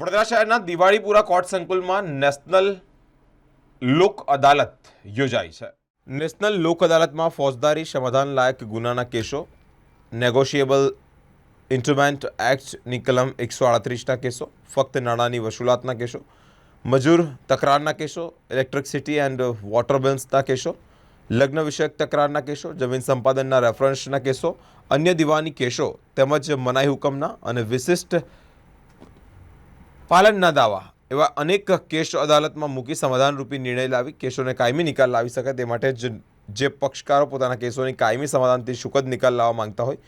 વડોદરા શહેરના દિવાળીપુરા કોર્ટ સંકુલમાં નેશનલ લોક અદાલત યોજાઈ છે. નેશનલ લોક અદાલતમાં ફોજદારી સમાધાન લાયક ગુનાના કેસો, નેગોશિયેબલ ઇન્સ્ટ્રુમેન્ટ એક્ટની કલમ એકસો આડત્રીસના કેસો, ફક્ત નાણાંની વસૂલાતના કેસો, મજૂર તકરારના કેસો, ઇલેક્ટ્રિસિટી એન્ડ વોટર બિલ્સના કેસો, લગ્ન વિષયક તકરારના કેસો, જમીન સંપાદનના રેફરન્સના કેસો, અન્ય દીવાની કેસો તેમજ મનાઈ હુકમના અને વિશિષ્ટ પાલનના દાવા એવા અનેક કેસો અદાલતમાં મૂકી સમાધાનરૂપી નિર્ણય લાવી, કેસોને કાયમી નિકાલ લાવી શકાય તે માટે જ જે પક્ષકારો પોતાના કેસોની કાયમી સમાધાનથી સુખદ નિકાલ લાવવા માંગતા હોય,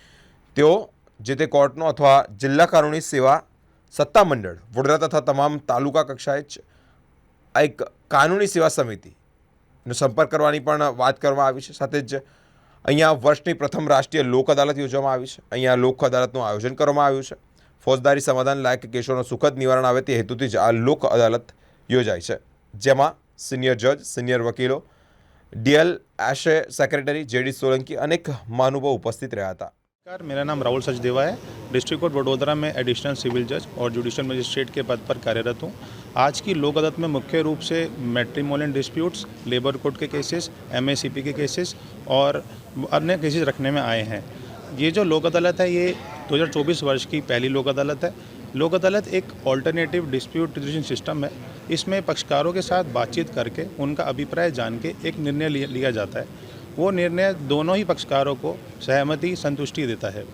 તેઓ જે તે કોર્ટનો અથવા જિલ્લા કાનૂની સેવા સત્તામંડળ વડોદરા તથા તમામ તાલુકા કક્ષાએ જ આ એક કાનૂની સેવા સમિતિનો સંપર્ક કરવાની પણ વાત કરવામાં આવી છે. સાથે જ અહીંયા વર્ષની પ્રથમ રાષ્ટ્રીય લોક અદાલત યોજવામાં આવી છે. અહીંયા લોક અદાલતનું આયોજન કરવામાં આવ્યું છે. ફોજદારી સમાધાન લાયક કેસોનો સુખદ નિવારણ આવે તે હેતુથી જ આ લોક અદાલત યોજાય છે જેમાં સિનિયર જજ સિનિયર વકીલો ડીએલ એશે સેક્રેટરી જેડી સોલંકી અનેક મહાનુભાવો ઉપસ્થિત રહ્યા હતા नमस्कार मेरा नाम राहुल सचदेवा है डिस्ट्रिक्ट कोर्ट वडोदरा में एडिशनल सिविल जज और जुडिशल मजिस्ट्रेट के पद पर कार्यरत हूँ आज की लोक अदालत में मुख्य रूप से मैट्रिमोनियल डिस्प्यूट्स लेबर कोड के केसेस एमएससीपी के केसेस और अन्य केसेस रखने में आए हैं ये जो लोक अदालत है ये 2024 वर्ष की पहली लोक अदालत है। लोक अदालत एक ऑल्टरनेटिव डिस्प्यूट रिजोल्यूशन सिस्टम है। इसमें पक्षकारों के साथ बातचीत करके उनका अभिप्राय जान के एक निर्णय लिया जाता है। वो निर्णय दोनों ही पक्षकारों को सहमति, संतुष्टि देता है।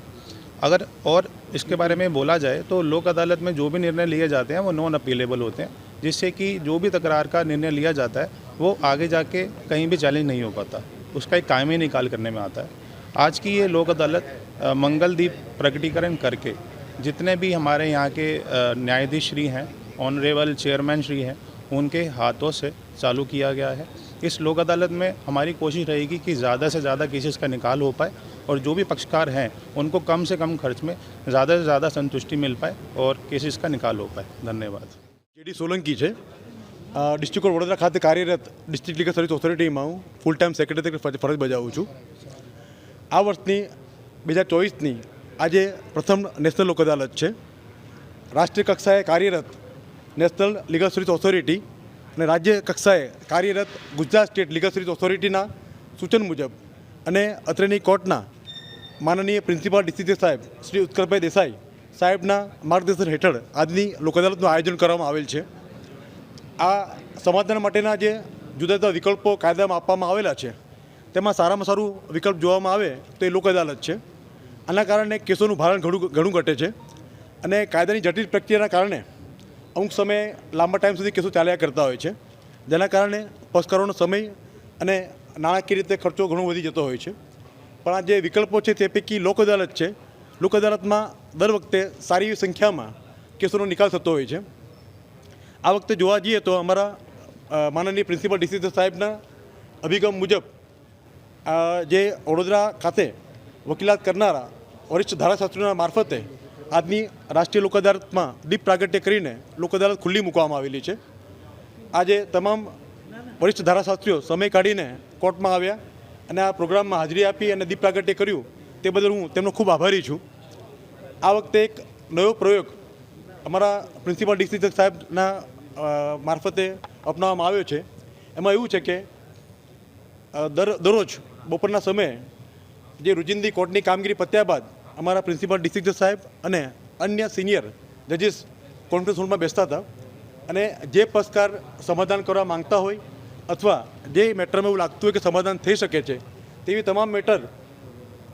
अगर और इसके बारे में बोला जाए तो लोक अदालत में जो भी निर्णय लिए जाते हैं वो नॉन अपीलेबल होते हैं, जिससे कि जो भी तकरार का निर्णय लिया जाता है, वो आगे जाके कहीं भी चैलेंज नहीं हो पाता। उसका एक कायमी निकाल करने में आता है। आज की ये लोक अदालत अ, मंगलदीप प्रकटीकरण करके जितने भी हमारे यहाँ के अ, न्यायाधीश श्री हैं ऑनरेबल चेयरमैन श्री हैं उनके हाथों से चालू किया गया है इस लोक अदालत में हमारी कोशिश रहेगी कि ज़्यादा से ज़्यादा केसेस का निकाल हो पाए और जो भी पक्षकार हैं उनको कम से कम खर्च में ज़्यादा से ज़्यादा संतुष्टि मिल पाए और केसेस का निकाल हो पाए धन्यवाद જેડી સોલંકી છે અ, ડિસ્ટ્રિક્ટ કોર્ટ વડોદરા ખાતે કાર્યરત ડિસ્ટ્રિક્ટ લીગલ સર્વિસ ઓથોરિટીમાં હું ફૂલ ટાઈમ સેક્રેટરી તરીકે ફરજ ફરજ બજાવું છું આ વર્ષની બે હજાર ચોવીસની આજે પ્રથમ નેશનલ લોક અદાલત છે. રાષ્ટ્રીય કક્ષાએ કાર્યરત નેશનલ લીગલ સર્વિસ ઓથોરિટી અને રાજ્ય કક્ષાએ કાર્યરત ગુજરાત સ્ટેટ લીગલ સર્વિસ ઓથોરિટીના સૂચન મુજબ અને અત્રેની કોર્ટના માનનીય પ્રિન્સિપાલ ડીસીસી સાહેબ શ્રી ઉત્કલભાઈ દેસાઈ સાહેબના માર્ગદર્શન હેઠળ આજની લોક અદાલતનું આયોજન કરવામાં આવેલ છે. આ સમાધાન માટેના જે જુદા જુદા વિકલ્પો કાયદામાં આપવામાં આવેલા છે. તેમાં સારામાં સારું વિકલ્પ જોવામાં આવે તો એ લોક અદાલત છે. આના કારણે કેસોનું ભારણ ઘણું ઘણું ઘટે છે. અને કાયદાની જટિલ પ્રક્રિયાના કારણે અમુક સમયે લાંબા ટાઈમ સુધી કેસો ચાલ્યા કરતા હોય છે. જેના કારણે પક્ષકારોનો સમય અને નાણાકીય રીતે ખર્ચો ઘણો વધી જતો હોય છે. પણ આ જે વિકલ્પો છે તે પૈકી લોક અદાલત છે. લોક અદાલતમાં દર વખતે સારી એવી સંખ્યામાં કેસોનો નિકાલ થતો હોય છે. આ વખતે જોવા જઈએ તો અમારા માનનીય પ્રિન્સિપલ ડીસી સાહેબના અભિગમ મુજબ જે વડોદરા ખાતે વકીલાત કરનારા વરિષ્ઠ ધારાશાસ્ત્રીના મારફતે આજની રાષ્ટ્રીય લોક અદાલતમાં દીપ પ્રાગટ્ય કરીને લોક અદાલત ખુલ્લી મૂકવામાં આવેલી છે. આજે તમામ વરિષ્ઠ ધારાશાસ્ત્રીઓ સમય કાઢીને કોર્ટમાં આવ્યા અને આ પ્રોગ્રામમાં હાજરી આપી અને દીપ પ્રાગટ્ય કર્યું તે બદલ હું તેમનો ખૂબ આભારી છું. આ વખતે એક નવો પ્રયોગ અમારા પ્રિન્સિપલ ડીસી સાહેબના મારફતે અપનાવવામાં આવ્યો છે. એમાં એવું છે કે દર, દરરોજ બપોરના સમયે જે રોજિંદી કોર્ટની કામગીરી પત્યા બાદ અમારા પ્રિન્સિપલ ડિસ્ટ્રિક્ટ સાહેબ અને અન્ય સિનિયર જજીસ કોન્ફરન્સ હોલમાં બેસતા હતા અને જે પક્ષકાર સમાધાન કરવા માંગતા હોય અથવા જે મેટરમાં એવું લાગતું હોય કે સમાધાન થઈ શકે છે, તેવી તમામ મેટર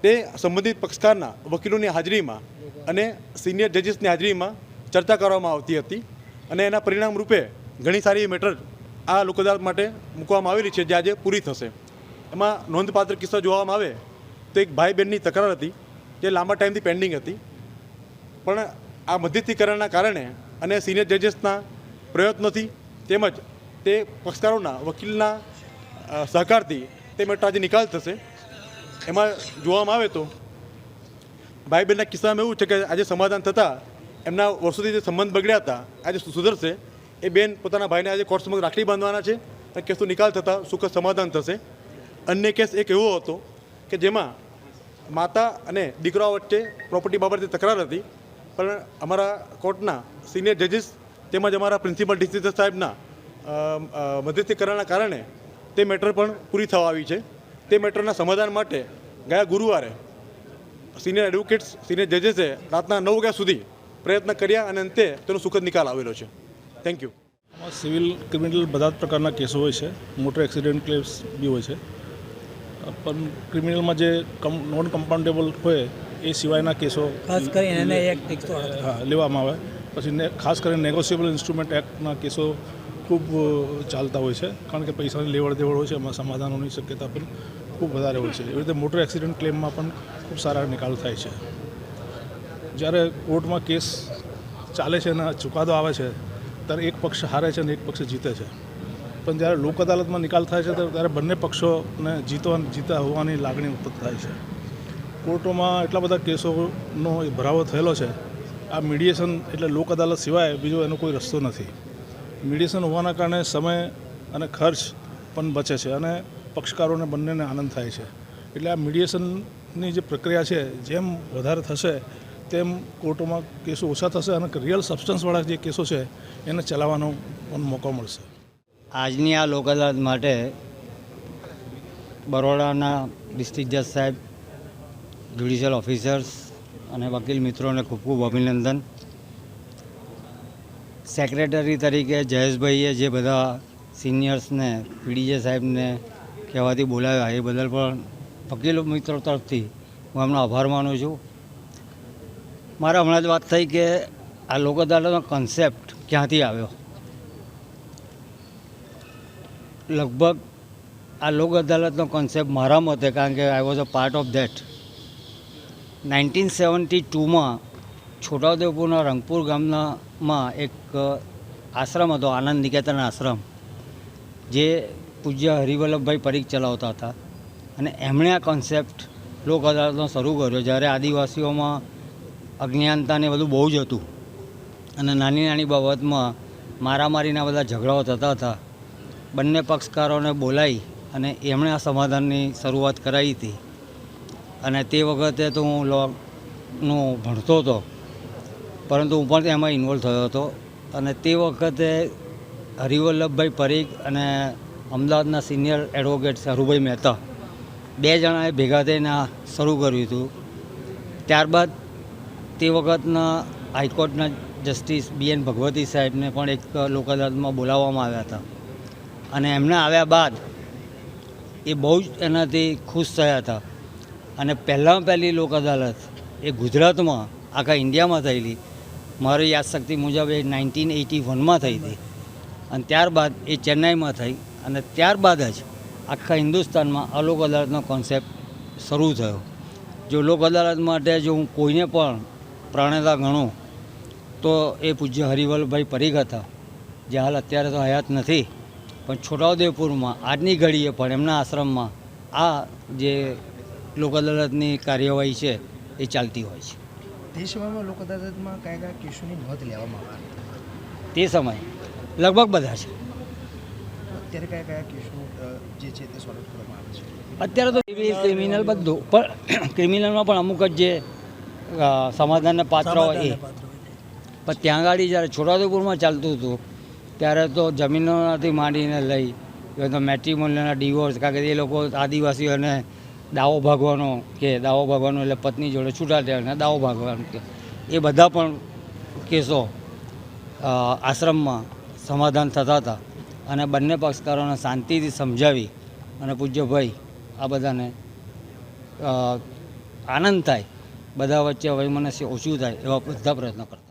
તે સંબંધિત પક્ષકારના વકીલોની હાજરીમાં અને સિનિયર જજીસની હાજરીમાં ચર્ચા કરવામાં આવતી હતી અને એના પરિણામ રૂપે ઘણી સારી મેટર આ લોક માટે મૂકવામાં આવેલી છે જે આજે પૂરી થશે. એમાં નોંધપાત્ર કિસ્સો જોવામાં આવે તો એક ભાઈ બહેનની તકરાર હતી, જે લાંબા ટાઈમથી પેન્ડિંગ હતી. પણ આ મધ્યસ્થીકરણના કારણે અને સિનિયર જજીસના પ્રયત્નોથી તેમજ તે પક્ષકારોના, વકીલના સહકારથી તે મેટર આજે નિકાલ થશે. એમાં જોવામાં આવે તો ભાઈ બહેનના કિસ્સામાં એવું છે કે આજે સમાધાન થતાં એમના વર્ષોથી જે સંબંધ બગડ્યા હતા, આજે સુધરશે. એ બેન પોતાના ભાઈને આજે કોર્ટ સમક્ષ રાખડી બાંધવાના છે અને કેસનો નિકાલ થતાં સુખદ સમાધાન થશે. અન્ય કેસ એક એવો હતો કે જેમાં માતા અને દીકરાઓ વચ્ચે પ્રોપર્ટી બાબતે તકરાર હતી. પણ અમારા કોર્ટના સિનિયર જજીસ તેમજ અમારા પ્રિન્સિપલ ડિસ્ટ્રિક્ટર સાહેબના મધ્યસ્થીકરણના કારણે તે મેટર પણ પૂરી થવા આવી છે. તે મેટરના સમાધાન માટે ગયા ગુરુવારે સિનિયર એડવોકેટ્સ સિનિયર જજેસે રાતના નવ વાગ્યા સુધી પ્રયત્ન કર્યા અને અંતે તેનો સુખદ નિકાલ આવેલો છે. થેન્ક યુ સિવિલ ક્રિમિનલ બધા જ પ્રકારના કેસો હોય છે. મોટર એક્સિડન્ટ ક્લેમ્સ બી હોય છે. પણ ક્રિમિનલમાં જે કમ નોન કમ્પાઉન્ડેબલ હોય એ સિવાયના કેસો ખાસ કરીને હા લેવામાં આવે. પછી ને ખાસ કરીને નેગોશિયેબલ ઇન્સ્ટ્રુમેન્ટ એક્ટના કેસો ખૂબ ચાલતા હોય છે. કારણ કે પૈસાની લેવડ દેવડ હોય છે એમાં સમાધાનોની શક્યતા પણ ખૂબ વધારે હોય છે. એવી રીતે મોટર એક્સિડન્ટ ક્લેમમાં પણ ખૂબ સારા નિકાલ થાય છે. જ્યારે કોર્ટમાં કેસ ચાલે છે અને ચુકાદો આવે છે ત્યારે એક પક્ષ હારે છે અને એક પક્ષ જીતે છે. પણ જ્યારે લોક અદાલતમાં નિકાલ થાય છે ત્યારે બંને પક્ષોને જીતવા જીતા હોવાની લાગણી ઉત્પન્ન થાય છે. કોર્ટોમાં એટલા બધા કેસોનો એ ભરાવો થયેલો છે. આ મીડિયેશન એટલે લોક અદાલત સિવાય બીજો એનો કોઈ રસ્તો નથી. મીડિયેશન હોવાના કારણે સમય અને ખર્ચ પણ બચે છે અને પક્ષકારોને બંનેને આનંદ થાય છે. એટલે આ મીડિયેશનની જે પ્રક્રિયા છે, જેમ વધારે થશે, તેમ કોર્ટોમાં કેસો ઓછા થશે અને રિયલ સબસ્ટન્સવાળા જે કેસો છે, એને ચલાવવાનો પણ મોકો મળશે. આજની આ લોક અદાલત માટે બરોડાના ડિસ્ટ્રિક્ટ જજ સાહેબ, જ્યુડિશિયલ ઓફિસર્સ અને વકીલ મિત્રોને ખૂબ ખૂબ અભિનંદન. સેક્રેટરી તરીકે જયેશભાઈએ જે બધા સિનિયર્સને, પીડીજે સાહેબને કહેવાથી બોલાવ્યા, એ બદલ પણ વકીલ મિત્રો તરફથી હું એમનો આભાર માનું છું. મારે હમણાં જ વાત થઈ કે આ લોક અદાલતનો કન્સેપ્ટ ક્યાંથી આવ્યો? લગભગ આ લોક અદાલતનો કોન્સેપ્ટ મારા મતે, કારણ કે I was a part of that nineteen seventy ટુમાં છોટાઉદેપુરના રંગપુર ગામનામાં એક આશ્રમ હતો, આનંદ નિકેતન આશ્રમ, જે પૂજ્ય હરિવલ્લભભાઈ પરીખ ચલાવતા હતા. અને એમણે આ કોન્સેપ્ટ લોક અદાલતનો શરૂ કર્યો, જ્યારે આદિવાસીઓમાં અજ્ઞાનતાને બધું બહુ જ હતું. અને નાની નાની બાબતમાં મારામારીના બધા ઝઘડાઓ થતા હતા. બંને પક્ષકારોને બોલાવી અને એમણે આ સમાધાનની શરૂઆત કરાવી હતી. અને તે વખતે તો હું લોનું ભણતો હતો, પરંતુ હું પણ એમાં ઇન્વોલ્વ થયો હતો. અને તે વખતે હરિવલ્લભભાઈ પરીખ અને અમદાવાદના સિનિયર એડવોકેટ હરુભાઈ મહેતા બે જણાએ ભેગા થઈને શરૂ કર્યું હતું. ત્યારબાદ તે વખતના હાઈકોર્ટના જસ્ટિસ બી એન ભગવતી સાહેબને પણ એક લોક અદાલતમાં બોલાવવામાં આવ્યા હતા. અને એમને આવ્યા બાદ એ બહુ જ એનાથી ખુશ થયા હતા. અને પહેલાં પહેલી લોક અદાલત એ ગુજરાતમાં, આખા ઇન્ડિયામાં થયેલી. મારી યાદશક્તિ મુજબ એ નાઇન્ટીન એટી વનમાં થઈ હતી. અને ત્યારબાદ એ ચેન્નાઈમાં થઈ અને ત્યારબાદ જ આખા હિન્દુસ્તાનમાં આ લોક અદાલતનો કોન્સેપ્ટ શરૂ થયો. જો લોક અદાલત માટે જો હું કોઈને પણ પ્રણેતા ગણું, તો એ પૂજ્ય હરિવલ્લભભાઈ પરીખ હતા. જે હાલ અત્યારે તો હયાત નથી. પણ છોટાઉદેપુરમાં આજની ઘડીએ પણ એમના આશ્રમમાં આ જે લોક અદાલતની કાર્યવાહી છે એ ચાલતી હોય છે. તે સમયમાં લોક અદાલતમાં કયા કયા કેસોની નોંધ લેવામાં આવે? તે સમયે લગભગ બધા છે. અત્યારે કયા કયા કેસો જે છે તે સોલ્વ કરવામાં આવે છે? અત્યારે તો ક્રિમિનલ બધું પણ ક્રિમિનલમાં પણ અમુક જ જે સમાધાનના પાત્ર હોય એ. પણ ત્યાં આગળ જ્યારે છોટાઉદેપુરમાં ચાલતું હતું ત્યારે તો જમીનોથી માંડીને લઈ તો મેટ્રિમોનિયલના ડિવોર્સ કારણ કે એ લોકો આદિવાસીઓને દાવો ભાગવાનો કે દાવો ભાગવાનો એટલે પત્ની જોડે છૂટા થયા દાવો ભાગવાનો કે, એ બધા પણ કેસો આશ્રમમાં સમાધાન થતા હતા. અને બંને પક્ષકારોને શાંતિથી સમજાવી અને પૂજ્યભાઈ આ બધાને આનંદ થાય. બધા વચ્ચે વૈમનસ્ય ઓછું થાય એવા બધા પ્રયત્નો કરતા.